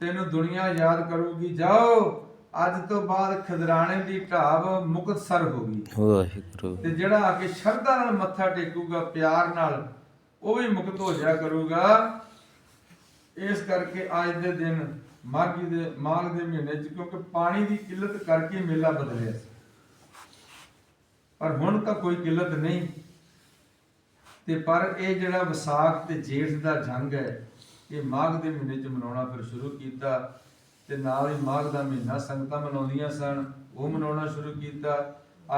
ਤੈਨੂੰ ਦੁਨੀਆ ਯਾਦ ਕਰੂਗੀ ਜਾਓ। ਅੱਜ ਤੋਂ ਬਾਅਦ ਖਿਦਰਾਣੇ ਦੀ ਢਾਬ ਮੁਕਤਸਰ ਹੋ ਗਈ। ਵਾਹਿਗੁਰੂ। ਤੇ ਜਿਹੜਾ ਆ ਕੇ ਸ਼ਰਧਾ ਨਾਲ ਮੱਥਾ ਟੇਕੂਗਾ ਪਿਆਰ ਨਾਲ ਉਹ ਵੀ ਮੁਕਤ ਹੋ ਜਾਇਆ ਕਰੂਗਾ। ਇਸ ਕਰਕੇ ਅੱਜ ਦੇ ਦਿਨ ਮਾਘੀ ਦੇ ਮਾਘ ਦੇ ਮਹੀਨੇ 'ਚ ਕਿਉਂਕਿ ਪਾਣੀ ਦੀ ਕਿੱਲਤ ਕਰਕੇ ਮੇਲਾ ਬਦਲਿਆ ਸੀ। ਪਰ ਹੁਣ ਤਾਂ ਕੋਈ ਕਿੱਲਤ ਨਹੀਂ। ਤੇ ਪਰ ਇਹ ਜਿਹੜਾ ਵਿਸਾਖ ਤੇ ਜੇਠ ਦਾ ਜੰਗ ਹੈ ਇਹ ਮਾਘ ਦੇ ਮਹੀਨੇ 'ਚ ਮਨਾਉਣਾ ਫਿਰ ਸ਼ੁਰੂ ਕੀਤਾ ਤੇ ਨਾਲ ਹੀ ਮਾਘ ਦਾ ਮਹੀਨਾ ਸੰਗਤਾਂ ਮਨਾਉਂਦੀਆਂ ਸਨ, ਉਹ ਮਨਾਉਣਾ ਸ਼ੁਰੂ ਕੀਤਾ।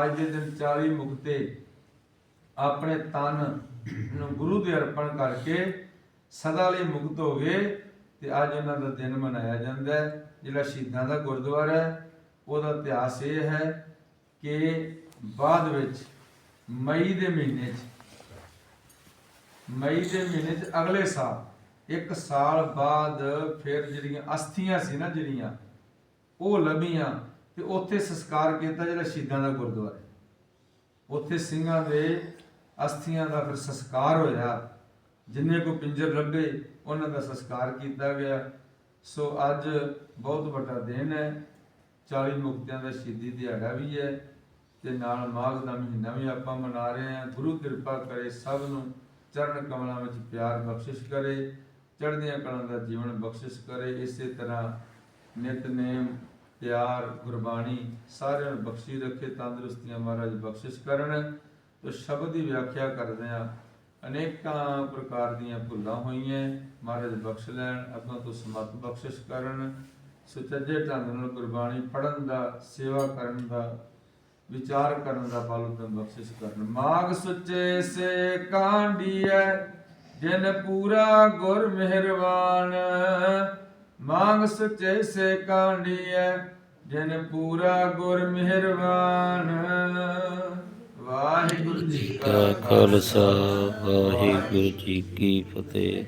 ਅੱਜ ਦੇ ਦਿਨ 40 ਮੁਕਤੇ ਆਪਣੇ ਤਨ ਨੂੰ ਗੁਰੂ ਦੇ ਅਰਪਣ ਕਰਕੇ ਸਦਾ ਲਈ ਮੁਕਤ ਹੋ ਗਏ ਤੇ ਅੱਜ ਉਹਨਾਂ ਦਾ ਦਿਨ ਮਨਾਇਆ ਜਾਂਦਾ ਹੈ, ਜਿਹੜਾ ਸ਼ਹੀਦਾਂ ਦਾ ਗੁਰਦੁਆਰਾ ਹੈ। ਉਹਦਾ ਇਤਿਹਾਸ ਇਹ ਹੈ ਕਿ ਬਾਅਦ ਵਿੱਚ ਮਈ ਦੇ ਮਹੀਨੇ 'ਚ, ਮਈ ਦੇ ਮਹੀਨੇ 'ਚ ਅਗਲੇ ਸਾਲ ਇੱਕ ਸਾਲ ਬਾਅਦ ਫਿਰ ਜਿਹੜੀਆਂ ਅਸਥੀਆਂ ਸੀ ਨਾ ਜਿਹੜੀਆਂ, ਉਹ ਲੱਭੀਆਂ ਤੇ ਉੱਥੇ ਸੰਸਕਾਰ ਕੀਤਾ ਜਿਹੜਾ ਸ਼ਹੀਦਾਂ ਦਾ ਗੁਰਦੁਆਰਾ ਉੱਥੇ ਸਿੰਘਾਂ ਦੇ ਅਸਥੀਆਂ ਦਾ ਫਿਰ ਸੰਸਕਾਰ ਹੋਇਆ। ਜਿੰਨੇ ਕੋ ਪਿੰਜਰ ਲੱਭੇ ਉਹਨਾਂ ਦਾ ਸੰਸਕਾਰ ਕੀਤਾ ਗਿਆ। ਸੋ ਅੱਜ ਬਹੁਤ ਵੱਡਾ ਦਿਨ ਹੈ। 40 ਮੁਕਤਿਆਂ ਦਾ ਸ਼ਹੀਦੀ ਦਿਹਾੜਾ ਵੀ ਹੈ ਤੇ ਨਾਲ ਮਾਘ ਦਾ ਮਹੀਨਾ ਵੀ ਆਪਾਂ ਮਨਾ ਰਹੇ ਹਾਂ। ਗੁਰੂ ਕਿਰਪਾ ਕਰੇ ਸਭ ਨੂੰ, ਚਰਨ ਕਮਲਾਂ ਵਿੱਚ ਪਿਆਰ ਬਖਸ਼ਿਸ਼ ਕਰੇ। ਚੜ੍ਹਦੀਆਂ ਕਲਾਂ ਦਾ ਜੀਵਨ ਬਖਸ਼ਿਸ਼ ਕਰੇ, ਇਸੇ ਤਰ੍ਹਾਂ ਨਿਤਨੇਮ ਪਿਆਰ, ਗੁਰਬਾਣੀ ਸਾਰਿਆਂ ਨੂੰ ਬਖਸ਼ੀ ਰੱਖੇ, ਤੰਦਰੁਸਤੀਆਂ ਮਹਾਰਾਜ ਬਖਸ਼ਿਸ਼ ਕਰਨ। ਤੋ ਸ਼ਬਦ ਦੀ ਵਿਆਖਿਆ ਕਰਦੇ ਆ ਅਨੇਕਾਂ ਪ੍ਰਕਾਰ ਦੀਆਂ ਭੁੱਲਾਂ ਹੋਈਆਂ, ਮਹਾਰਾਜ ਬਖਸ਼ ਲੈਣ, ਅੱਗੋਂ ਤੋਂ ਸਮਤ ਬਖਸ਼ਿਸ਼ ਕਰਨ। ਸੁਚੱਜੇ ਢੰਗ ਨਾਲ ਗੁਰਬਾਣੀ ਪੜਨ ਦਾ, ਸੇਵਾ ਕਰਨ ਦਾ, ਵਿਚਾਰ ਕਰਨ ਦਾ ਬਲ ਉਦਮ ਬਖਸ਼ਿਸ਼ ਕਰਨ। ਮਾਗ ਸੁੱਚੇ ਸੇ ਕਾਂਡੀਐ ਜਿਨ ਪੂਰਾ ਗੁਰ ਮਿਹਰਬਾਨ ਮੰਗ ਸੁਚੇ ਸੇ ਕਾਂਡੀਐ, ਜਿਨ ਪੂਰਾ ਗੁਰ ਮਿਹਰਬਾਨ ਵਾਹਿਗੁਰੂ ਜੀ ਕਾ ਖਾਲਸਾ, ਵਾਹਿਗੁਰੂ ਜੀ ਕੀ ਫਤਿਹ।